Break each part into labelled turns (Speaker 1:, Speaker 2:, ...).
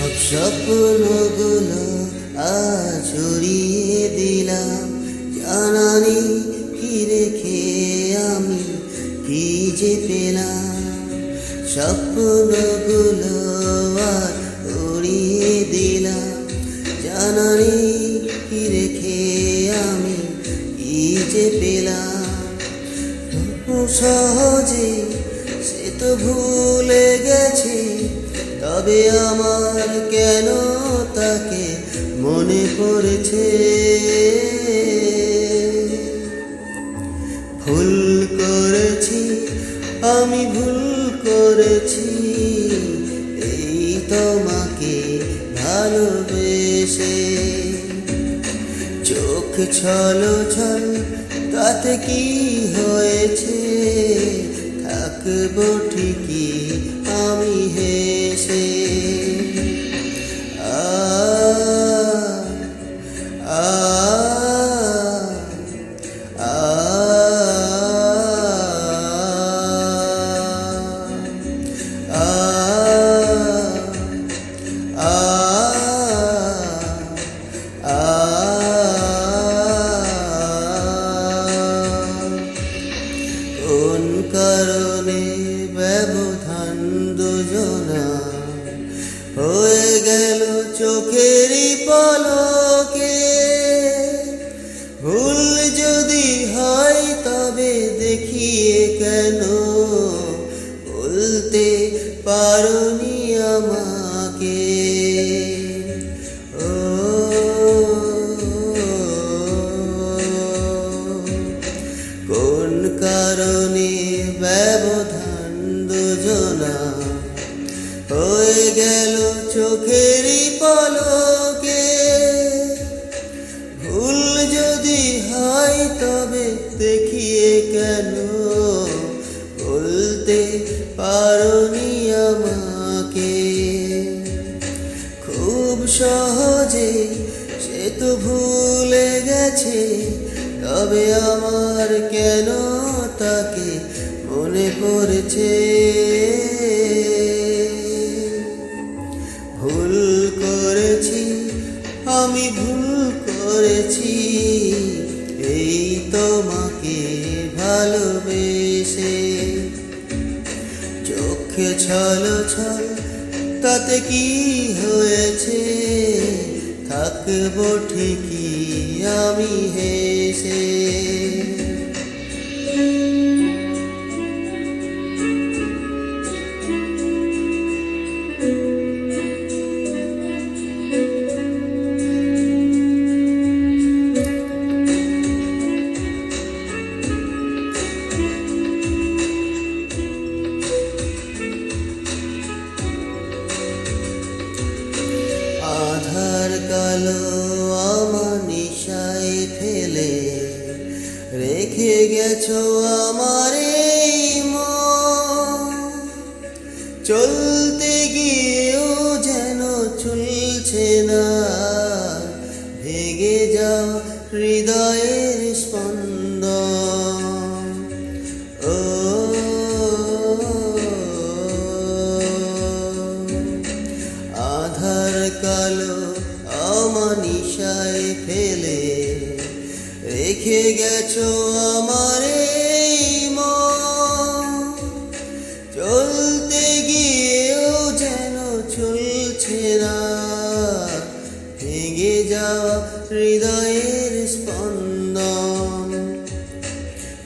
Speaker 1: স্বপ্নগুলো আজ উড়িয়ে দিলাম। জানানি কি রেখে আমি কি যে পেলাম? স্বপ্নগুলো আজ উড়িয়ে দিলাম। জানানি কি রেখে আমি কি যে পেলাম? সহজে সে তো ভুলে গেছে। তবে আমার কেন তাকে মনে পড়েছে? ভুল করেছি, আমি ভুল করেছি, এই তোমাকে ভালোবেসে। চোখ ছলো ছল, তাতে কি হয়েছে? থাকব ঠিকই গেল চোখেরই পলকে। ভুল যদি হয় তবে দেখিয়ে কেন? বলতে পারনি আমাকে। ও, কোন কারণে আমাকে। খুব সহজে সে তো ভুলে গেছে, তবে আমার কেন তাকে মনে পড়েছে? ভুল করেছি, আমি ভুল করেছি, এই তোমাকে ভালোবেসে। চোখে ছল ছল তাতে কি হয়েছে? থাকব ঠিকই আমি হেসে। কালো আমার নিশায় ফেলে। রেখে গেছো আমার চলতে গিয়েও যেন চলছে না। ভেগে যাও হৃদয়ের স্পন্দন। ও, আধার কালো আমানিশায় ফেলে রেখে গেছো আমার। চলতে গিয়েও যেন চলছে না, ভেঙে যাওয়া হৃদয়ের স্পন্দন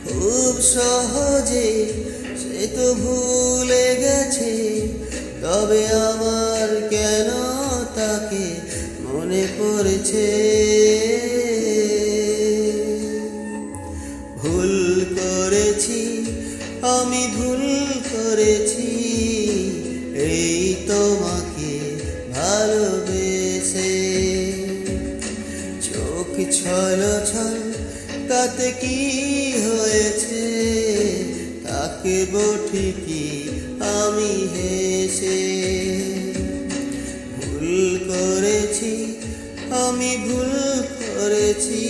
Speaker 1: খুব সহজে সে তো ভুলে গেছে, তবে আমার পড়েছে ভুল করেছি, আমি ভুল করেছি, এই তোমাকে ভালোবেসে। চোখ ছল ছল, তাতে কি হয়েছে? তাকে ঠিকই আমি হেসে? আমি ভুল করেছি,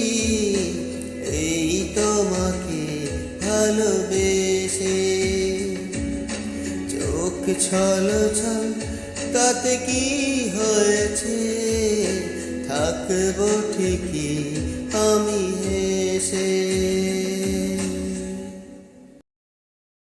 Speaker 1: এই তোমাকে ভালোবেসে। চোখ ছল ছল, তাতে কি হয়েছে? থাকব ঠিকই, আমি হেসে।